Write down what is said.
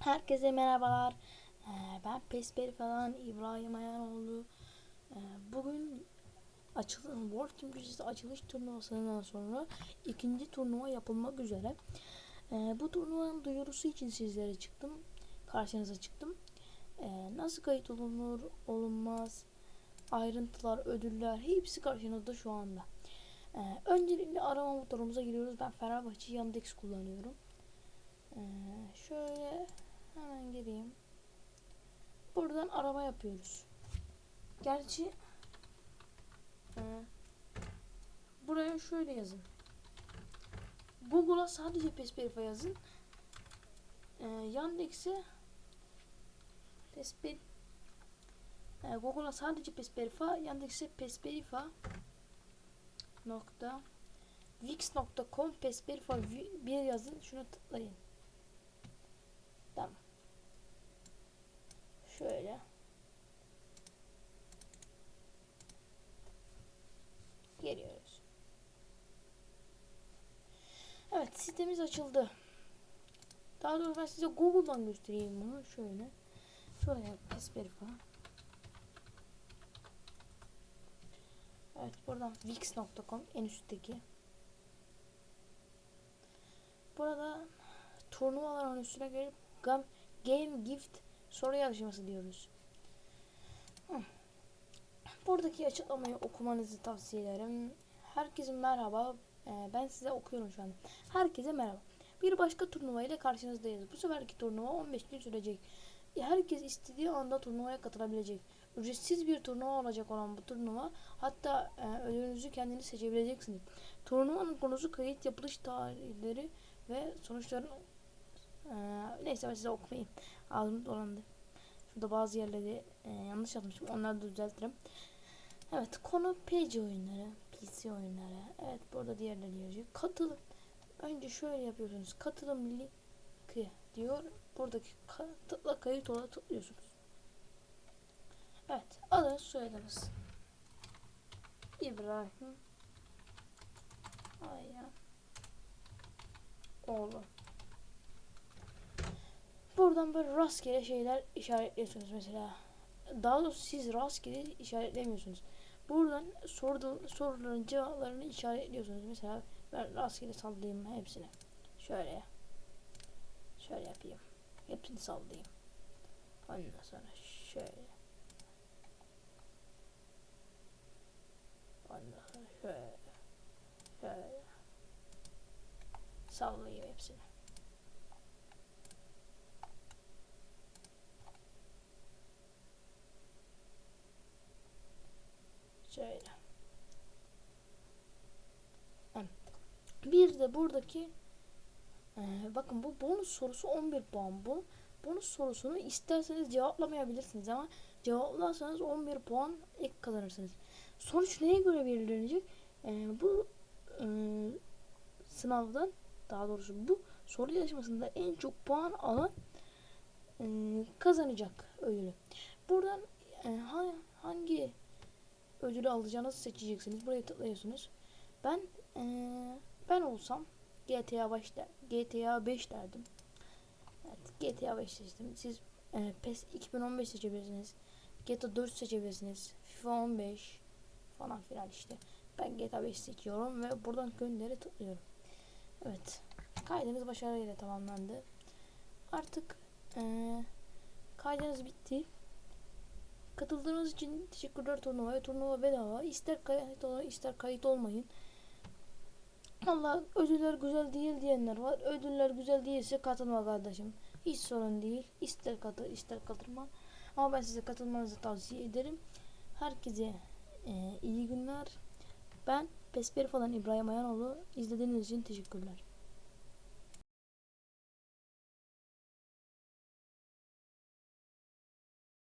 Herkese merhabalar. Ee, ben Pesperi falan İbrahim Ayanoğlu. Ee, bugün açılış World Team Gücüsü açılış turnuvasından sonra ikinci turnuva yapılmak üzere. Ee, bu turnuvanın duyurusu için sizlere çıktım. Karşınıza çıktım. Nasıl kayıt olunur, olunmaz, ayrıntılar, ödüller hepsi karşınızda şu anda. Öncelikle arama motorumuza giriyoruz. Ben Fenerbahçe Yandex kullanıyorum. Şöyle hemen gireyim. Buradan arama yapıyoruz. Gerçi e, buraya şöyle yazın. Google'a sadece Pesperifa yazın. E, Yandex'e Pesper e, Google'a sadece Pesperifa, Yandex'e Pesperifa nokta wix.com Pesperifa vi- bir yazın. Şunu tıklayın. Tamam. Şöyle. Geliyoruz. Evet sitemiz açıldı. Daha doğrusu ben size Google'dan göstereyim bunu. Şöyle. Şuraya Pesperifa. Evet buradan wix.com en üstteki. Burada turnuvaların üstüne gelip gam, game gift soru yarışması diyoruz. Buradaki açıklamayı okumanızı tavsiye ederim. Herkese merhaba. Ee, ben size okuyorum şu an. Herkese merhaba. Bir başka turnuva ile karşınızdayız. Bu seferki turnuva 15 gün sürecek. Herkes istediği anda turnuvaya katılabilecek. Ücretsiz bir turnuva olacak olan bu turnuva hatta e, ödülünüzü kendiniz seçebileceksiniz. Turnuvanın konusu kayıt yapılış tarihleri ve sonuçların e, neyse ben size okumayayım. Ağzım dolandı. Şurada bazı yerleri e, yanlış yazmışım. Onları da düzeltirim. Evet konu PC oyunları, PC oyunları. Evet burada diğerleri gelecek. Katılım. Önce şöyle yapıyorsunuz. Katılım linki diyor. Buradaki tıkla kayıt ola tıklıyorsunuz. Evet adınız soyadınız. İbrahim Aya oğlu. Buradan böyle rastgele şeyler işaretliyorsunuz mesela. Daha doğrusu siz rastgele işaretlemiyorsunuz. Buradan soru, soruların cevaplarını işaretliyorsunuz. Mesela ben rastgele sallayayım hepsini. Şöyle. Şöyle yapayım. Hepsini sallayayım. Ondan sonra şöyle. Ondan sonra şöyle. Şöyle. Sallayayım hepsini. Şöyle. Bir de buradaki e, bakın bu bonus sorusu 11 puan. Bu bonus sorusunu isterseniz cevaplamayabilirsiniz ama cevaplarsanız 11 puan ek kazanırsınız. Sonuç neye göre belirlenecek? E, bu e, sınavdan daha doğrusu bu soru yarışmasında en çok puan alan kazanacak ödülü. Buradan ha, hangi ödülü alacağınızı seçeceksiniz. Buraya tıklıyorsunuz. Ben ee, ben olsam GTA 5 der, GTA 5 derdim. Evet, GTA 5 seçtim. Siz e, PES 2015 seçebilirsiniz. GTA 4 seçebilirsiniz. FIFA 15 falan filan işte. Ben GTA 5 seçiyorum ve buradan gönderi tıklıyorum. Evet. Kaydınız başarıyla tamamlandı. Artık e, kaydınız bitti. Katıldığınız için teşekkürler turnuvaya. Turnuva bedava. İster kayıt olun ister kayıt olmayın. Allah ödüller güzel değil diyenler var. Ödüller güzel değilse katılma kardeşim. Hiç sorun değil. İster katıl ister katılma. Ama ben size katılmanızı tavsiye ederim. Herkese e, iyi günler. Ben Pesperi falan İbrahim Ayanoğlu. İzlediğiniz için teşekkürler.